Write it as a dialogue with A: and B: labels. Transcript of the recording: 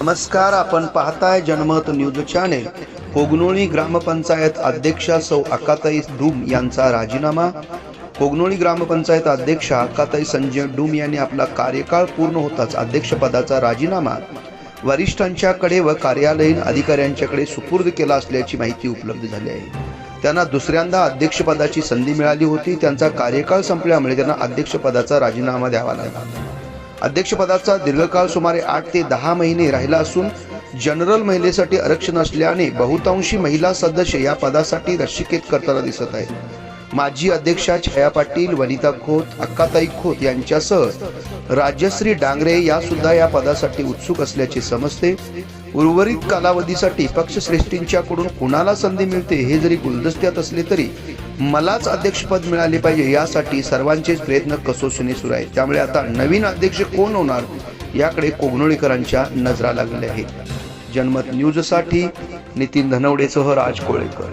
A: नमस्कार आपण पाहताय जनमत न्यूज चॅनेल. कोगनोळी ग्रामपंचायत अध्यक्षा सौ अक्काताई डूम यांचा राजीनामा. कोगनोळी ग्रामपंचायत अध्यक्षा अक्काताई संजय डूम यांनी आपला कार्यकाळ पूर्ण होताच अध्यक्षपदाचा राजीनामा वरिष्ठांच्याकडे व कार्यालयीन अधिकाऱ्यांच्याकडे सुपूर्द केला असल्याची माहिती उपलब्ध झाली आहे. त्यांना दुसऱ्यांदा अध्यक्षपदाची संधी मिळाली होती. त्यांचा कार्यकाळ संपल्यामुळे त्यांना अध्यक्षपदाचा राजीनामा द्यावा लागला. अध्यक्षपदाचा दीर्घकाळ सुमारे आठ ते दहा महिने राहिला असून जनरल महिलेसाठी आरक्षण असल्याने बहुतांशी महिला सदस्य या पदासाठी रशिकेत करताना दिसत आहेत. माजी अध्यक्षा छाया पाटील वनिता खोत अक्काताई खोत यांच्यासह राजश्री डांगरे या सुद्धा या पदासाठी उत्सुक असल्याचे समजते. उर्वरित कालावधीसाठी पक्षश्रेष्ठींच्याकडून कुणाला संधी मिळते हे जरी गुलदस्त्यात असले तरी मलाच अध्यक्षपद मिळाले पाहिजे यासाठी सर्वांचेच प्रयत्न कसोशीने सुरू आहेत. त्यामुळे आता नवीन अध्यक्ष कोण होणार याकडे कोगनोळीकरांच्या नजरा लागलेल्या आहेत. जनमत न्यूजसाठी नितीन धनवडेसह राज कोळेकर.